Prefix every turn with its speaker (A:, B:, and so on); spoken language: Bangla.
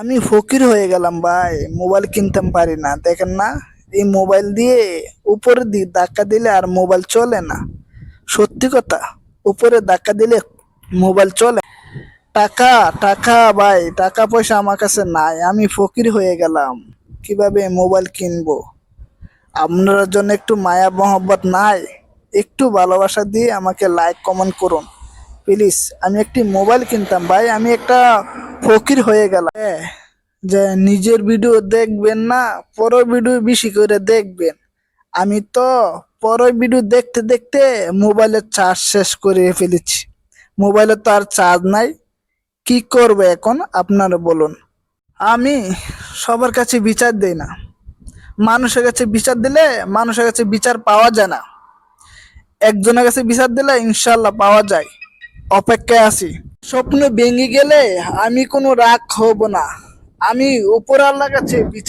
A: আমি ফকির হয়ে গেলাম ভাই মোবাইল কিনতাম পারি না। দেখেন না, এই মোবাইল দিয়ে উপরে দিয়ে ধাক্কা দিলে আর মোবাইল চলে না। সত্যি কথা, উপরে ধাক্কা দিলে মোবাইল চলে টাকা টাকা ভাই, টাকা পয়সা আমার কাছে নাই, আমি ফকির হয়ে গেলাম। কীভাবে মোবাইল কিনবো? আপনার জন্য একটু মায়া মহব্বত নাই? একটু ভালোবাসা দিয়ে আমাকে লাইক কমেন্ট করুন। প্লিজ আমি একটি মোবাইল কিনতাম ভাই, আমি একটা ফকির হয়ে হ্যাঁ, যে নিজের ভিডিও দেখবেন না পরের ভিডিও বেশি করে দেখবেন। আমি তো পরের ভিডিও দেখতে দেখতে মোবাইলের চার্জ শেষ করে ফেলেছি। মোবাইলে তো আর চার্জ নাই। কি করবে এখন? আপনারা বলুন। আমি সবার কাছে বিচার দেই না। মানুষের কাছে বিচার দিলে মানুষের কাছে বিচার পাওয়া যায় না। একজনের কাছে বিচার দিলে ইনশাল্লাহ পাওয়া যায়। অপেক্ষায় আছি। স্বপ্ন ভেঙে গেলে আমি কোনো রাগ হব না। আমি উপর আল্লাহ কাছে বিচার